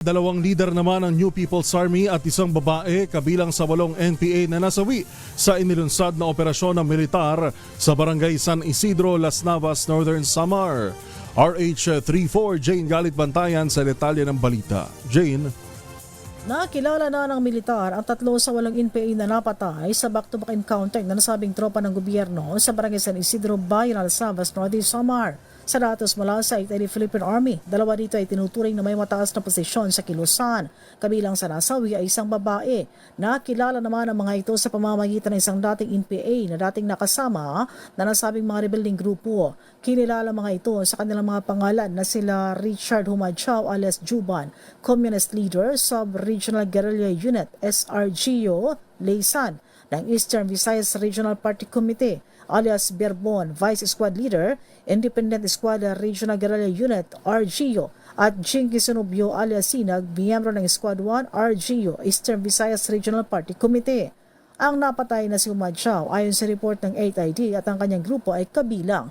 Dalawang leader naman ng New People's Army at isang babae kabilang sa walong NPA na nasawi sa inilunsad na operasyon ng militar sa barangay San Isidro, Las Navas, Northern Samar. RH34 Jane Galit Bantayan sa detalye ng balita. Jane, Nakilala na ng militar ang tatlo sa walang NPA na napatay sa back-to-back encounter na nasabing tropa ng gobyerno sa barangay San Isidro, Bayan, Alsabas, Norte Samar. Sa datos mula sa Italy Philippine Army, dalawa dito ay tinuturing na may mataas na posisyon sa kilusan. Kabilang sa nasawi ay isang babae. Nakilala naman ang mga ito sa pamamagitan ng isang dating NPA na dating nakasama na nasabing mga rebelling grupo. Kinilala mga ito sa kanilang mga pangalan na sila Richard Humadchao alias Juban, Communist Leader, Sub-Regional Guerrilla Unit, SRGO, Laysan, ng Eastern Visayas Regional Party Committee, alias Berbon, Vice Squad Leader, Independent Squad Regional Guerrilla Unit, RGO, at Jinky Sunubyo alias Sinag, miyembro ng Squad 1, RGO, Eastern Visayas Regional Party Committee. Ang napatay na si Umad ayon sa report ng 8ID at ang kanyang grupo ay kabilang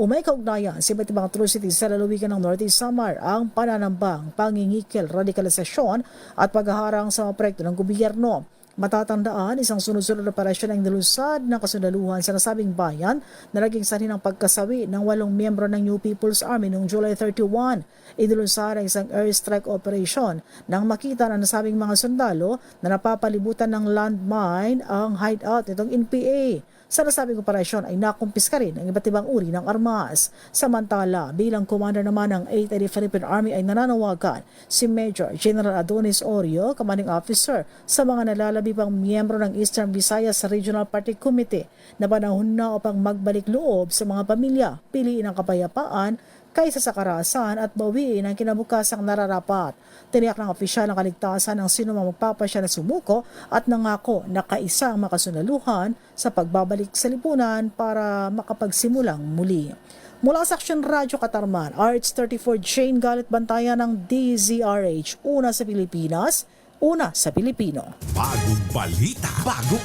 Umay kaugnayan sa iba't ibang atrocities sa lalawigan ng Norte Samar ang pananambang, pangingikil, radikalisasyon at paghaharang sa mga proyekto ng gobyerno. Matatandaan, isang sunod-sunod na operasyon ang nilusad ng kasundaluhan sa nasabing bayan na naging sanhi ng pagkasawi ng walong miyembro ng New People's Army noong July 31. Inilusad ang isang airstrike operation nang makita na nasabing mga sundalo na napapalibutan ng landmine ang hideout nitong NPA. Sa nasabing operasyon ay nakumpiska rin ang iba't ibang uri ng armas. Samantala, bilang commander naman ng 8th Philippine Army ay nananawagan si Major General Adonis Orio, commanding officer, sa mga nalalabi pang miyembro ng Eastern Visayas Regional Party Committee na panahon na upang magbalik loob sa mga pamilya, piliin ang kapayapaan kaysa sa karahasan at bawiin ang kinabukasang nararapat. Tiniyak ng opisyal ang kaligtasan ng sino mang magpapasya na sumuko at nangako na kaisa ang makasunaluhan sa pagbabalik sa lipunan para makapagsimulang muli. Mula sa Action Radyo Katarman, RH34 Jane Galit Bantayan ng DZRH, una sa Pilipinas, una sa Pilipino. Bagong balita, bagong